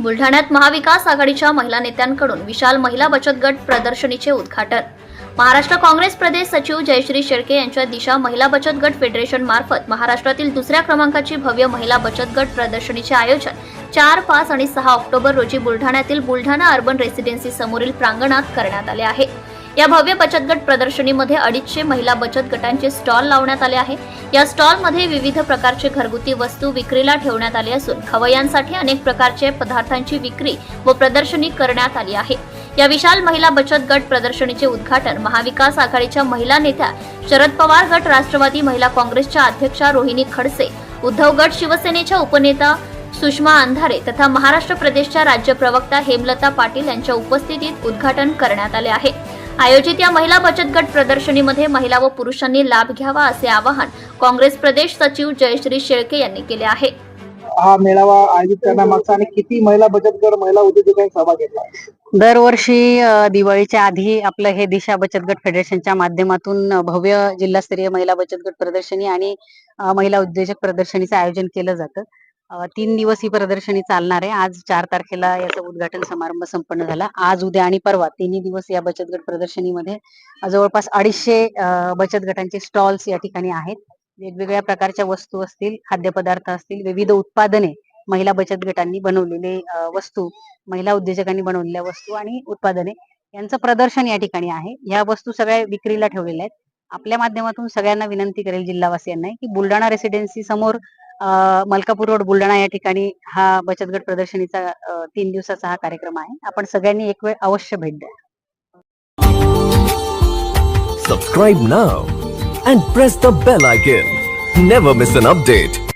बुलढाण्यात महाविकास आघाडीच्या महिला नेत्यांकडून विशाल महिला बचत गट प्रदर्शनीचे उद्घाटन. महाराष्ट्र काँग्रेस प्रदेश सचिव जयश्री शेळके यांच्या दिशा महिला बचत गट फेडरेशन मार्फत महाराष्ट्रातील दुसऱ्या क्रमांकाची भव्य महिला बचत गट प्रदर्शनीचे आयोजन चार पाच आणि सहा ऑक्टोबर रोजी बुलढाण्यातील बुलढाणा अर्बन रेसिडेन्सी समोरील प्रांगणात करण्यात आले आहे. या भव्य बचत गट प्रदर्शनीमध्ये अडीचशे महिला बचत गटांचे स्टॉल लावण्यात आले आहे या स्टॉलमध्ये विविध प्रकारचे घरगुती वस्तू विक्रीला ठेवण्यात आली असून खवय्यांसाठी अनेक प्रकारचे पदार्थांची विक्री व प्रदर्शनी करण्यात आली आहे. या विशाल महिला बचत गट प्रदर्शनीचे उद्घाटन महाविकास आघाडीच्या महिला नेत्या शरद पवार गट राष्ट्रवादी महिला काँग्रेसच्या अध्यक्षा रोहिणी खडसे उद्धव गट शिवसेनेच्या उपनेता सुषमा अंधारे तथा महाराष्ट्र प्रदेशच्या राज्य प्रवक्ता हेमलता पाटील यांच्या उपस्थितीत उद्घाटन करण्यात आले आहे. आयोजित या महिला बचत गट प्रदर्शनीमध्ये महिला व पुरुषांनी लाभ घ्यावा असे आवाहन काँग्रेस प्रदेश सचिव जयश्री शेळके यांनी केले आहे. हा मेळावा आयोजित करण्यामागचा आणि किती महिला बचत गट महिला उद्योजकांनी सहभाग घेतला? दरवर्षी दिवाळीच्या आधी आपलं हे दिशा बचत गट फेडरेशनच्या माध्यमातून भव्य जिल्हास्तरीय महिला बचत गट प्रदर्शनी आणि महिला उद्योजक प्रदर्शनीचं आयोजन केलं जातं. तीन दिवस ही प्रदर्शनी चालणार आहे. आज चार तारखेला याचा उद्घाटन समारंभ संपन्न झाला. आज उद्या आणि परवा तिन्ही दिवस या बचत गट प्रदर्शनीमध्ये जवळपास अडीचशे बचत गटांचे स्टॉल्स या ठिकाणी आहेत. वेगवेगळ्या प्रकारच्या वस्तू असतील खाद्यपदार्थ असतील विविध उत्पादने महिला बचत गटांनी बनवलेले वस्तू महिला उद्योजकांनी बनवलेल्या वस्तू आणि उत्पादने यांचं प्रदर्शन या ठिकाणी आहे. ह्या वस्तू सगळ्या विक्रीला ठेवलेल्या आहेत. आपल्या माध्यमातून सगळ्यांना विनंती करेल जिल्हावासियांना की बुलढाणा रेसिडेन्सी समोर मलकापूर रोड बुलढाणा या ठिकाणी हा बचत गट प्रदर्शनीचा तीन दिवसाचा हा कार्यक्रम आहे. आपण सगळ्यांनी एक वेळ अवश्य भेट द्या. Subscribe now and press the bell icon never miss an update